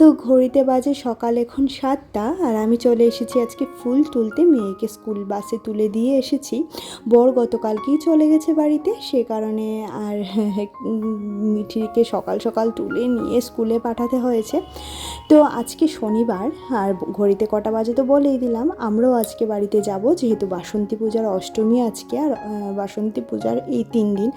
তো ঘড়িতে বাজে সকাল এখন সাতটা, আর আমি চলে এসেছি আজকে ফুল তুলতে। মেয়েকে স্কুল বাসে তুলে দিয়ে এসেছি। বর গতকালকেই চলে গেছে বাড়িতে, সে কারণে আর মিঠিকে সকাল সকাল তুলে নিয়ে স্কুলে পাঠাতে হয়েছে। তো আজকে শনিবার, আর ঘড়িতে কটা বাজে তো বলেই দিলাম। আমরাও আজকে বাড়িতে যাব, যেহেতু বাসন্তী পূজার অষ্টমী আজকে, আর বাসন্তী পূজার এই তিন দিন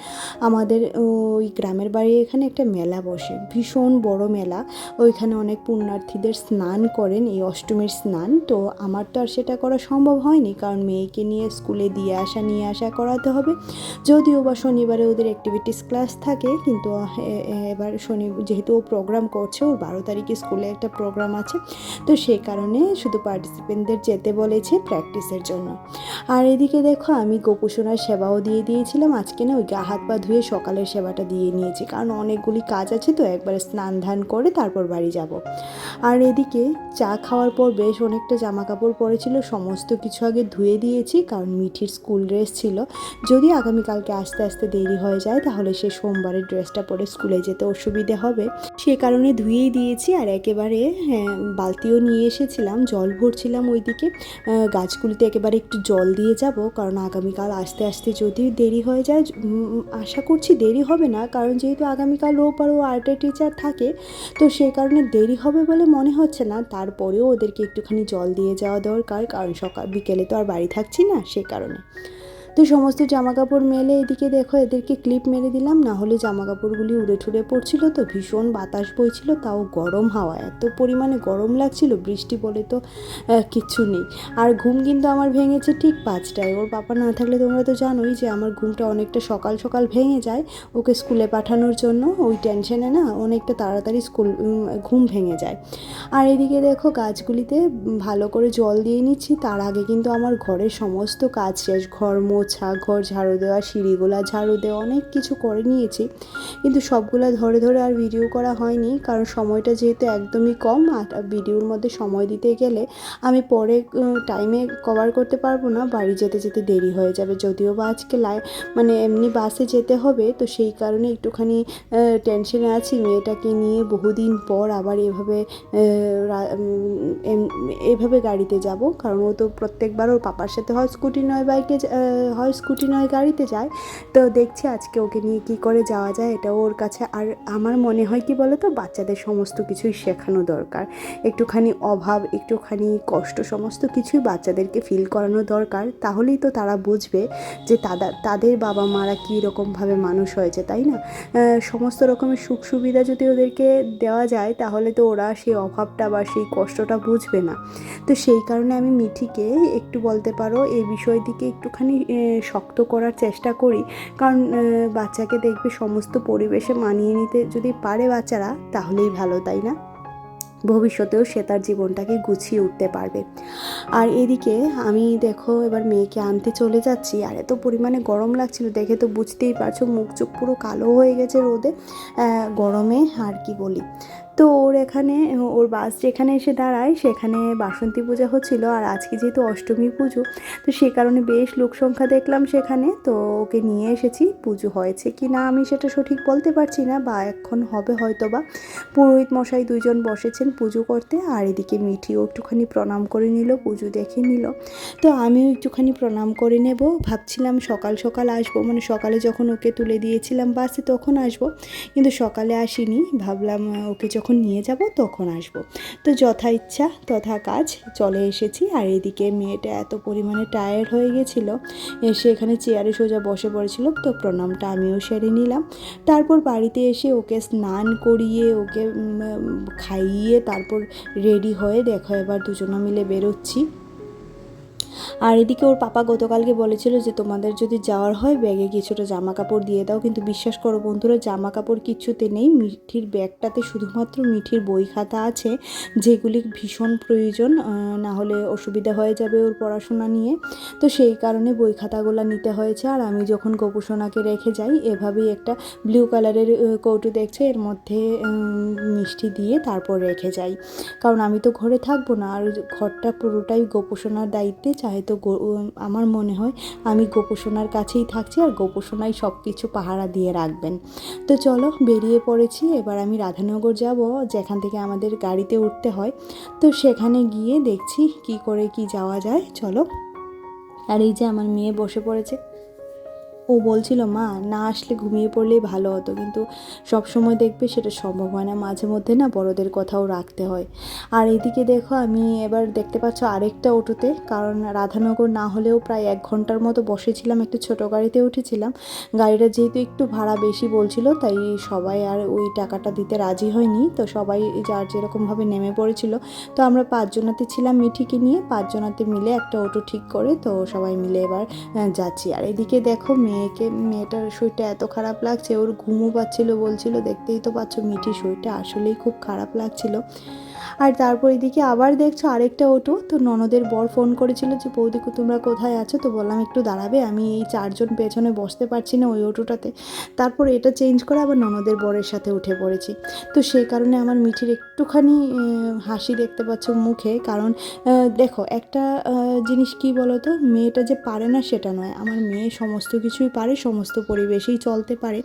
আমাদের ওই গ্রামের বাড়ি এখানে একটা মেলা বসে, ভীষণ বড় মেলা। ওইখানে অনেক পুণ্যার্থীদের স্নান করেন, এই অষ্টমীর স্নান। তো আমার তো আর সেটা করা সম্ভব হয়নি, কারণ মেয়েকে নিয়ে স্কুলে দিয়ে আসা, নিয়ে আসা করাতে হবে। যদিও বা শনিবারে ওদের অ্যাক্টিভিটিস ক্লাস থাকে, কিন্তু এবার শনি, যেহেতু ও প্রোগ্রাম করছে, ওর বারো তারিখে স্কুলে একটা প্রোগ্রাম আছে। তো সেই কারণে শুধু পার্টিসিপেন্টদের যেতে বলেছে প্র্যাকটিসের জন্য। আর এদিকে দেখো, আমি গোপুসোনার সেবাও দিয়ে দিয়েছিলাম। আজকে না ওই গা, হাত, পা ধুয়ে সকালের সেবাটা দিয়ে নিয়েছি। কারণ অনেকগুলি কাজ আছে, তো একবারে স্নান ধান করে তারপর বাড়ি যাব। আর এদিকে চা খাওয়ার পর বেশ অনেকটা জামা কাপড় পরেছিল সমস্ত কিছু আগে ধুয়ে দিয়েছি কারণ মিঠির স্কুল ড্রেস ছিল। যদি আগামীকালকে আস্তে আস্তে দেরি হয়ে যায় তাহলে সে সোমবারের ড্রেসটা পরে স্কুলে যেতে অসুবিধে হবে। সে কারণে ধুয়েই দিয়েছি আর একেবারে হ্যাঁ, বালতিও নিয়ে এসেছিলাম জল ভরছিলাম ওইদিকে। গাছগুলিতে একেবারে একটু জল দিয়ে যাব কারণ আগামীকাল আস্তে আস্তে যদি দেরি হয়ে যায় আশা করছি দেরি হবে না কারণ যেহেতু আগামীকাল ও আর্টের টিচার থাকে তো সেই কারণে দেরি হবে বলে মনে হচ্ছে না। তারপরেও ওদেরকে একটুখানি জল দিয়ে যাওয়া দরকার। কারণ সকাল বিকেলে তো আর বাড়ি থাকছি না, সে কারণে। তো সমস্ত জামা কাপড় মেলে এদিকে দেখো, এদেরকে ক্লিপ মেরে দিলাম, না হলে জামা কাপড়গুলি উড়ে ঠুড়ে পড়ছিল তো, ভীষণ বাতাস বইছিল, তাও গরম হাওয়া, এত পরিমাণে গরম লাগছিল, বৃষ্টি বলে তো কিচ্ছু নেই। আর ঘুম কিন্তু আমার ভেঙেছে ঠিক পাঁচটায়, ওর বাবা না থাকলে তোমরা তো জানোই যে আমার ঘুমটা অনেকটা সকাল সকাল ভেঙে যায়, ওকে স্কুলে পাঠানোর জন্য, ওই টেনশনে না অনেকটা তাড়াতাড়ি স্কুল ঘুম ভেঙে যায়। আর এদিকে দেখো গাছগুলিতে ভালো করে জল দিয়ে নিচ্ছি, তার আগে কিন্তু আমার ঘরের সমস্ত কাজ শেষ, ঘর মোছা ঘর ঝাড়ু দেওয়া, সিঁড়িগুলা ঝাড়ু দেওয়া, অনেক কিছু করে নিয়েছি। কিন্তু সবগুলা ধরে ধরে আর ভিডিও করা হয়নি, কারণ সময়টা যেহেতু একদমই কম, আর ভিডিওর মধ্যে সময় দিতে গেলে আমি পরে টাইমে কভার করতে পারব না, বাড়ি যেতে যেতে দেরি হয়ে যাবে। যদিও বা আজকে লাই মানে এমনি বাসে যেতে হবে, তো সেই কারণে একটুখানি টেনশনে আছি। মেয়েটাকে নিয়ে বহুদিন পর আবার এভাবে এভাবে গাড়িতে যাব, কারণ ও তো প্রত্যেকবার ওর পাপার সাথে হয়, স্কুটি নয়, বাইকে হয়, স্কুটি নয়, গাড়িতে যায়। তো দেখছি আজকে ওকে নিয়ে কি করে যাওয়া যায়, এটা ওর কাছে। আর আমার মনে হয় কি বলো তো বাচ্চাদের সমস্ত কিছুই শেখানো দরকার। একটুখানি অভাব, একটুখানি কষ্ট, সমস্ত কিছুই বাচ্চাদেরকে ফিল করানো দরকার। তাহলেই তো তারা বুঝবে যে তাদের তাদের বাবা মারা কী রকমভাবে মানুষ হয়েছে, তাই না? সমস্ত রকমের সুখ সুবিধা যদি ওদেরকে দেওয়া যায়, তাহলে তো ওরা সেই অভাবটা বা সেই কষ্টটা বুঝবে না। তো সেই কারণে আমি মিঠিকে একটু বলতে পারো, এই বিষয় দিকে একটুখানি শক্ত করার চেষ্টা করি। কারণ বাচ্চাকে দেখবে সমস্ত পরিবেশে মানিয়ে নিতে যদি পারে বাচ্চারা, তাহলেই ভালো, তাই না? ভবিষ্যতেও সে তার জীবনটাকে গুছিয়ে উঠতে পারবে। আর এদিকে আমি দেখো এবার মেয়েকে আনতে চলে যাচ্ছি। আর এত পরিমাণে গরম লাগছিল, দেখে তো বুঝতেই পারছ, মুখ চোখ পুরো কালো হয়ে গেছে রোদে। গরমে আর কি বলি। তো ওর এখানে, ওর বাস যেখানে এসে দাঁড়ায়, সেখানে বাসন্তী পূজা হচ্ছিল আর আজকে যেহেতু অষ্টমী পুজো, তো সে কারণে বেশ লোক সংখ্যা দেখলাম সেখানে, তো ওকে নিয়ে এসেছি, পুজো হয়েছে কি না আমি সেটা সঠিক বলতে পারছি না, বা এখন হবে হয়তো বা পুরোহিত মশাই দুইজন বসেছেন পুজো করতে, আর এদিকে মিঠিও একটুখানি প্রণাম করে নিল, পুজো দেখে নিল। তো আমিও একটুখানি প্রণাম করে নেব, ভাবছিলাম সকাল সকাল আসব মানে সকালে যখন ওকে তুলে দিয়েছিলাম বাসে তখন আসব, কিন্তু সকালে আসিনি, ভাবলাম ওকে যখন নিয়ে যাব, তখন আসব। তো যথা ইচ্ছা, তথা কাজ, চলে এসেছি। আর এদিকে মেয়েটা এত পরিমাণে টায়ার্ড হয়ে গেছিল। এসে এখানে চেয়ারে সোজা বসে পড়েছিল। তো প্রণামটা আমিও সেরে নিলাম। তারপর বাড়িতে এসে ওকে স্নান করিয়ে, ওকে খাইয়ে তারপর রেডি হয়ে দেখো এবার দুজনে মিলে বেরোচ্ছি। আর এদিকে ওর পাপা গতকালকে বলেছিল যে তোমাদের যদি যাওয়ার হয় ব্যাগে কিছুটা জামা কাপড় দিয়ে দাও, কিন্তু বিশ্বাস করো বন্ধুরা জামা কাপড় কিচ্ছুতে নেই, মিঠির ব্যাগটাতে শুধুমাত্র মিঠির বই খাতা আছে, যেগুলি ভীষণ প্রয়োজন না হলে অসুবিধা হয়ে যাবে ওর পড়াশোনা নিয়ে। তো সেই কারণে বই খাতাগুলো নিতে হয়েছে, আর আমি যখন গোপুসোনাকে রেখে যাই, এভাবেই একটা ব্লু কালারের কৌটো দেখছে, এর মধ্যে মিষ্টি দিয়ে তারপর রেখে যাই। কারণ আমি তো ঘরে থাকব না, আর ঘরটা পুরোটাই গোপোষণার দায়িত্বে চাহে তো আমার মনে হয় আমি গোপোষণার কাছেই থাকছি আর গোপোষণাই সব কিছু পাহারা দিয়ে রাখবেন। তো চলো, বেরিয়ে পড়েছি। এবার আমি রাধানগর যাব, যেখান থেকে আমাদের গাড়িতে উঠতে হয়। তো সেখানে গিয়ে দেখছি কি করে কি যাওয়া যায়। চলো। আর এই যে আমার মেয়ে বসে পড়েছে। ও বলছিল, মা, না আসলে ঘুমিয়ে পড়লেই ভালো হতো, কিন্তু সব সময় দেখবে সেটা সম্ভব হয় না। মাঝে মধ্যে না বড়দের কথাও রাখতে হয়। আর এদিকে দেখো, আমি এবার দেখতে পাচ্ছ আরেকটা অটোতে, কারণ রাধানগর না হলেও প্রায় এক ঘণ্টার মতো বসেছিলাম, একটু ছোটো গাড়িতে উঠেছিলাম। গাড়িটা যেহেতু একটু ভাড়া বেশি বলছিল, তাই সবাই আর ওই টাকাটা দিতে রাজি হয়নি। তো সবাই যার যেরকমভাবে নেমে পড়েছিল, তো আমরা পাঁচজনাতে ছিলাম মিঠিকে নিয়ে, পাঁচজনাতে মিলে একটা অটো ঠিক করে, তো সবাই মিলে এবার যাচ্ছি। আর এদিকে দেখো মেয়েকে, মেয়েটার শরীরটা এত খারাপ লাগছে, ওর ঘুমও পাচ্ছিল, বলছিল, দেখতেই তো পাচ্ছ মিঠির শরীরটা, আসলেই খুব খারাপ লাগছিল। আর তারপর এদিকে আবার দেখছ আরেকটা অটো। তো ননদের বর ফোন করেছিল যে, বৌদি তোমরা কোথায় আছো? তো বললাম, একটু দাঁড়াবে, আমি এই চারজন পেছনে বসতে পারছি না ওই অটোটাতে। তারপর এটা চেঞ্জ করে আবার ননদের বরের সাথে উঠে পড়েছি। তো সেই কারণে আমার মিঠির একটুখানি হাসি দেখতে পাচ্ছ মুখে। কারণ দেখো, একটা জিনিস কি বলো তো মেয়েটা যে পারে না সেটা নয়। আমার মেয়ে সমস্ত কিছুই পারে, সমস্ত পরিবেশেই চলতে পারে।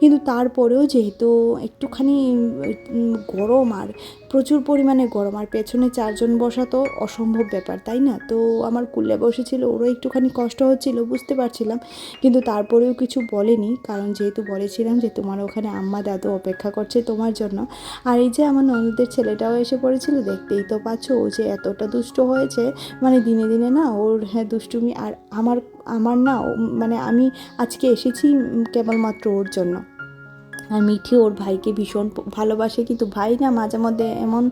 কিন্তু তারপরেও যেহেতু একটুখানি গরম আর প্রচুর পরিমাণে গরম, আর পেছনে চারজন বসা তো অসম্ভব ব্যাপার, তাই না? তো আমার কুলে বসেছিল ওরও একটুখানি কষ্ট হচ্ছিল, বুঝতে পারছিলাম, কিন্তু তারপরেও কিছু বলেনি, কারণ যেহেতু বলেছিলাম যে তোমার ওখানে আম্মা দাদু অপেক্ষা করছে তোমার জন্য, আর এই যে আমার ননদের ছেলেটাও এসে পড়েছিল, দেখতেই তো পাচ্ছ ও যে এতটা দুষ্ট হয়েছে মানে দিনে দিনে না ওর হ্যাঁ দুষ্টুমি, আর আমার আমার না মানে আমি আজকে এসেছি কেবলমাত্র ওর জন্য। আর মিঠি ওর ভাইকে ভীষণ ভালোবাসে, কিন্তু ভাই না মাঝে মধ্যে এমন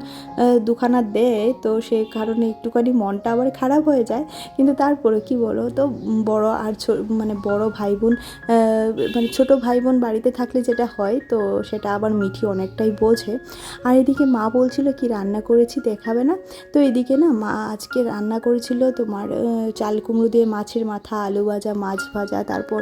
দুখানা দেয়, তো সে কারণে একটুখানি মনটা আবার খারাপ হয়ে যায়। কিন্তু তারপরে কি বলো তো বড় আর মানে বড় ভাই বোন মানে ছোট ভাই বোন বাড়িতে থাকলে যেটা হয়, তো সেটা আবার মিঠি অনেকটাই বোঝে। আর এদিকে মা বলছিল, কি রান্না করেছি দেখাবে না? তো এদিকে না মা আজকে রান্না করেছিল তোমার চাল কুমড়ো দিয়ে মাছের মাথা, আলু ভাজা, মাছ ভাজা, তারপর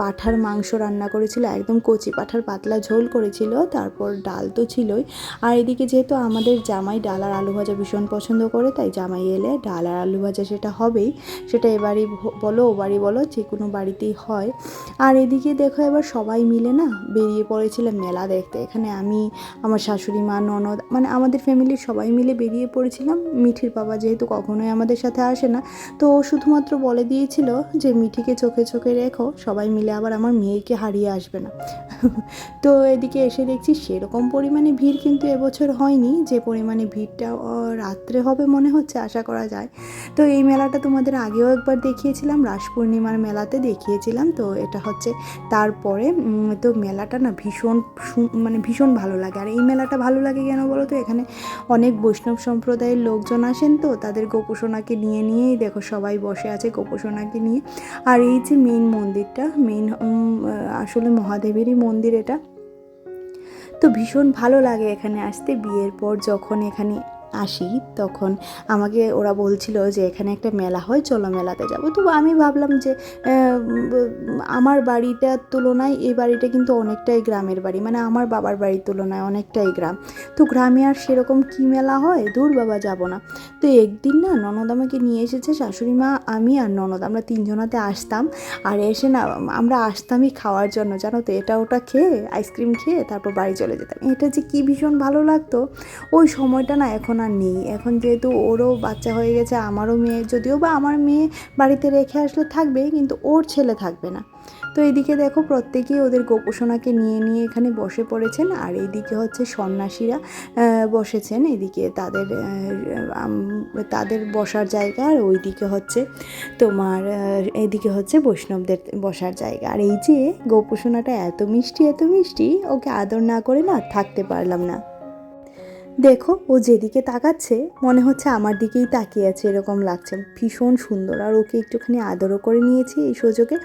পাঁঠার মাংস রান্না করেছিল, একদম কচি পাঁঠার পাতলা ঝোল করেছিল, তারপর ডাল তো ছিলই। আর এদিকে যেহেতু আমাদের জামাই ডাল আর আলু ভাজা ভীষণ পছন্দ করে, তাই জামাই এলে ডাল আর আলু ভাজা সেটা হবেই। সেটা এবারই বলো ও বাড়ি বলো, যে কোনো বাড়িতেই হয়। আর এদিকে দেখো এবার সবাই মিলে না বেরিয়ে পড়েছিলাম মেলা দেখতে। এখানে আমি, আমার শাশুড়ি মা, ননদ মানে আমাদের ফ্যামিলির সবাই মিলে বেরিয়ে পড়েছিলাম। মিঠির বাবা যেহেতু কখনোই আমাদের সাথে আসে না, তো ও শুধুমাত্র বলে দিয়েছিল যে, মিঠিকে চোখে চোখে রেখো। সবাই মিলে আবার আমার মেয়েকে হারিয়ে আসবে না। তো এদিকে এসে দেখছি সেরকম পরিমাণে ভিড় কিন্তু এবছর হয়নি। যে পরিমাণে ভিড়টা রাত্রে হবে মনে হচ্ছে, আশা করা যায়। তো এই মেলাটা তোমাদের আগেও একবার দেখিয়েছিলাম, রাস পূর্ণিমার মেলাতে দেখিয়েছিলাম। তো এটা হচ্ছে তারপরে তো মেলাটা না ভীষণ মানে ভীষণ ভালো লাগে। আর এই মেলাটা ভালো লাগে কেন বলো তো? এখানে অনেক বৈষ্ণব সম্প্রদায়ের লোকজন আসেন তো, তাদের গোপোষণাকে নিয়ে নিয়েই দেখো সবাই বসে আছে গোপোষণাকে নিয়ে। আর এই যে মেইন মন্দিরটা মেইন আসলে মহাদেবেরই মন্দির এটা তো ভীষণ ভালো লাগে এখানে আসতে বিয়ের পর যখন এখানে আসি, তখন আমাকে ওরা বলছিল যে এখানে একটা মেলা হয়, চলো মেলাতে যাব। তো আমি ভাবলাম যে আমার বাড়িটার তুলনায় এই বাড়িটা কিন্তু অনেকটাই গ্রামের বাড়ি মানে আমার বাবার বাড়ির তুলনায় অনেকটাই গ্রাম। তো গ্রামে আর সেরকম কী মেলা হয়? দূর বাবা, যাব না। তো একদিন না ননদ আমাকে নিয়ে এসেছে, শাশুড়ি মা, আমি আর ননদ, আমরা তিনজনাতে আসতাম। আর এসে না, আমরা আসতামই খাওয়ার জন্য, জানো তো, এটা ওটা খেয়ে আইসক্রিম খেয়ে, তারপর বাড়ি চলে যেতাম। এটা যে কী ভীষণ ভালো লাগতো। ওই সময়টা না এখন আর নেই। এখন যেহেতু ওরও বাচ্চা হয়ে গেছে, আমারও মেয়ে, যদিও বা আমার মেয়ে বাড়িতে রেখে আসলে থাকবে, কিন্তু ওর ছেলে থাকবে না। তো এদিকে দেখো প্রত্যেকেই ওদের গোপোষণাকে নিয়ে নিয়ে এখানে বসে পড়েছেন, আর এইদিকে হচ্ছে সন্ন্যাসীরা বসেছেন। এদিকে তাদের তাদের বসার জায়গা, আর ওইদিকে হচ্ছে তোমার এদিকে হচ্ছে বৈষ্ণবদের বসার জায়গা। আর এই যে গোপোষণাটা এত মিষ্টি এত মিষ্টি, ওকে আদর না করে না থাকতে পারলাম না। দেখো, ও যেদিকে তাকাচ্ছে, মনে হচ্ছে আমার দিকেই তাকিয়ে আছে, এরকম লাগছে। ভীষণ সুন্দর। আর ওকে একটুখানি আদরও করে নিয়েছি এই সুযোগে।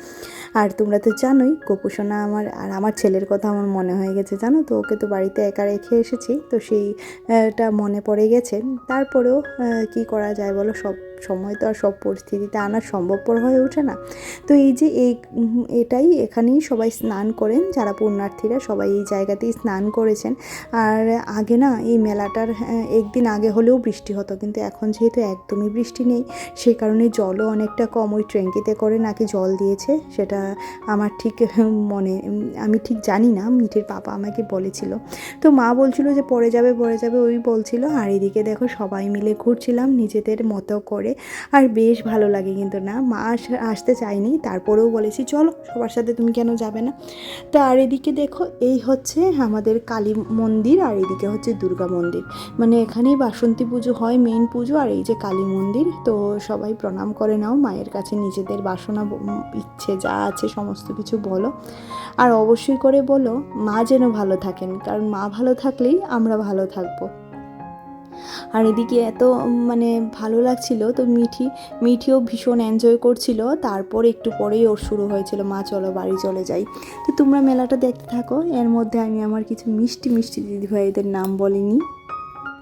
আর তোমরা তো জানোই, গোপুসোনা আমার, আর আমার ছেলের কথা আমার মনে হয়ে গেছে, জানো তো? ওকে তো বাড়িতে একা রেখে এসেছি, তো সেইটা মনে পড়ে গেছে। তারপরেও কি করা যায় বলো? সব সময় তো আর সব পরিস্থিতিতে আনা সম্ভবপর হয়ে ওঠে না। তো এই যে এই এটাই এখানেই সবাই স্নান করেন যারা পুণ্যার্থীরা সবাই এই জায়গাতেই স্নান করেছেন। আর আগে না এই মেলাটার হ্যাঁ, একদিন আগে হলেও বৃষ্টি হতো কিন্তু এখন যেহেতু একদমই বৃষ্টি নেই সে কারণে জলও অনেকটা কম। ওই ট্যাঙ্কিতে করে নাকি জল দিয়েছে সেটা আমার ঠিক মনে আমি ঠিক জানি না মিঠের পাপা আমাকে বলেছিল। তো মা বলছিল যে পরে যাবে পরে যাবে ওই বলছিল। আর এদিকে দেখো সবাই মিলে ঘুরছিলাম নিজেদের মতো করে। আর বেশ ভালো লাগে কিন্তু না। মা আস- আসতে চায়নি, তারপরেও বলেছি, চলো, সবার সাথে তুমি কেন যাবে না? তো আর এদিকে দেখো, এই হচ্ছে আমাদের কালী মন্দির, আর এদিকে হচ্ছে দুর্গা মন্দির। মানে এখানেই বাসন্তী পুজো হয় মেইন পুজো, আর এই যে কালী মন্দির, তো সবাই প্রণাম করে নাও, মায়ের কাছে নিজেদের বাসনা ইচ্ছে যা আছে, সমস্ত কিছু বলো। আর অবশ্যই করে বলো, মা যেন ভালো থাকেন, কারণ মা ভালো থাকলেই আমরা ভালো থাকব। আর এদিকে এত মানে ভালো লাগছিল তো মিঠি, মিঠিও ভীষণ এনজয় করছিল। তারপর একটু পরেই ওর শুরু হয়েছিল, মা, চলো বাড়ি চলে যাই। তো তোমরা মেলাটা দেখতে থাকো, এর মধ্যে আমি আমার কিছু মিষ্টি মিষ্টি দিদিভাইদের নাম বলিনি।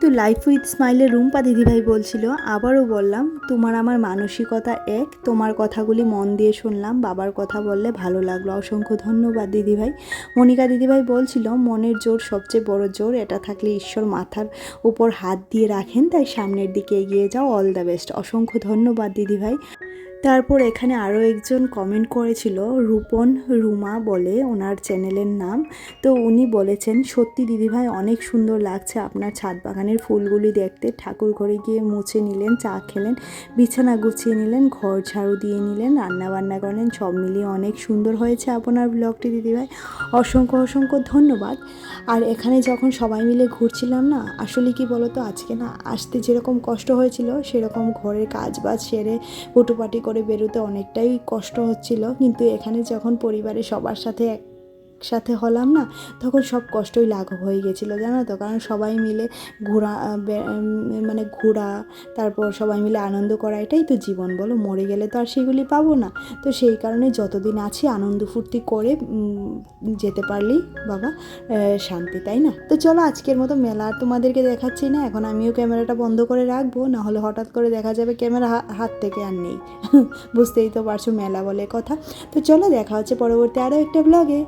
তো লাইফ উইথ স্মাইলের রুম্পা দিদিভাই বলছিল, আবারও বললাম, তোমার আমার মানসিকতা এক, তোমার কথাগুলি মন দিয়ে শুনলাম, বাবার কথা বললে ভালো লাগল। অসংখ্য ধন্যবাদ দিদিভাই। মনিকা দিদিভাই বলছিল, মনের জোর সবচেয়ে বড় জোর, এটা থাকলে ঈশ্বর মাথার উপর হাত দিয়ে রাখেন, তাই সামনের দিকে এগিয়ে যাও অল দ্য বেস্ট অসংখ্য ধন্যবাদ দিদিভাই। তারপর এখানে আরও একজন কমেন্ট করেছিল, রূপন রুমা বলে ওনার চ্যানেলের নাম। তো উনি বলেছেন, সত্যি দিদিভাই, অনেক সুন্দর লাগছে আপনার ছাদ বাগানের ফুলগুলি দেখতে। ঠাকুর ঘরে গিয়ে মুছে নিলেন, চা খেলেন, বিছানা গুছিয়ে নিলেন, ঘর ঝাড়ু দিয়ে নিলেন রান্না বান্না করলেন, সব মিলিয়ে অনেক সুন্দর হয়েছে আপনার ব্লগটি দিদিভাই। অসংখ্য অসংখ্য ধন্যবাদ। আর এখানে যখন সবাই মিলে ঘুরছিলাম না, আসলে কি বলতো, আজকে না আসতে যেরকম কষ্ট হয়েছিল, সেরকম ঘরের কাজ বাজ সেরে হুটুপাটি করে বেরোতে অনেকটাই কষ্ট হচ্ছিল। কিন্তু এখানে যখন পরিবারের সবার সাথে একসাথে হলাম না, তখন সব কষ্টই লাঘব হয়ে গেছিল, জানো তো? কারণ সবাই মিলে ঘোরা মানে ঘোরা, তারপর সবাই মিলে আনন্দ করা, এটাই তো জীবন, বলো? মরে গেলে তো আর সেগুলি পাবো না। তো সেই কারণে যতদিন আছি, আনন্দ ফুর্তি করে যেতে পারলেই, বাবা শান্তি, তাই না? তো চলো, আজকের মতো মেলা আর তোমাদেরকে দেখাচ্ছি না, এখন আমিও ক্যামেরাটা বন্ধ করে রাখব, না হলে হঠাৎ করে দেখা যাবে ক্যামেরা হাত থেকে আর নেই। বুঝতেই তো পারছ মেলা বলে কথা। তো চলো, দেখা হচ্ছে পরবর্তী আরও একটা ব্লগে